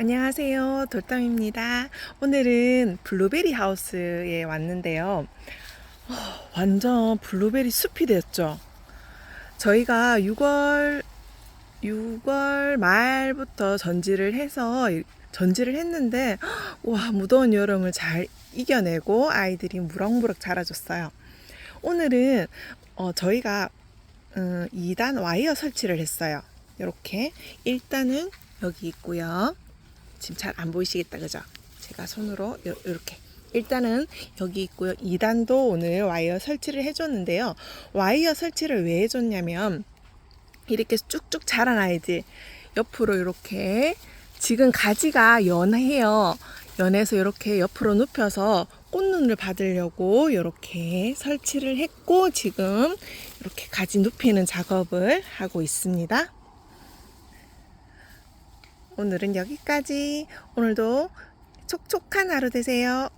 안녕하세요. 돌담입니다. 오늘은 블루베리 하우스에 왔는데요. 어, 완전 블루베리 숲이 되었죠. 저희가 6월, 6월 말부터 전지를 해서 전지를 했는데, 와, 무더운 여름을 잘 이겨내고 아이들이 무럭무럭 자라줬어요. 오늘은 어, 저희가 음, 2단 와이어 설치를 했어요. 이렇게 1단은 여기 있고요. 지금 잘 안 보이시겠다 그죠? 제가 손으로 요- 이렇게 일단은 여기 있고요. 2단도 오늘 와이어 설치를 해줬는데요. 와이어 설치를 왜 해줬냐면 이렇게 쭉쭉 자란 아이들 옆으로 이렇게 지금 가지가 연해요. 연해서 이렇게 옆으로 눕혀서 꽃눈을 받으려고 이렇게 설치를 했고 지금 이렇게 가지 눕히는 작업을 하고 있습니다. 오늘은 여기까지. 오늘도 촉촉한 하루 되세요.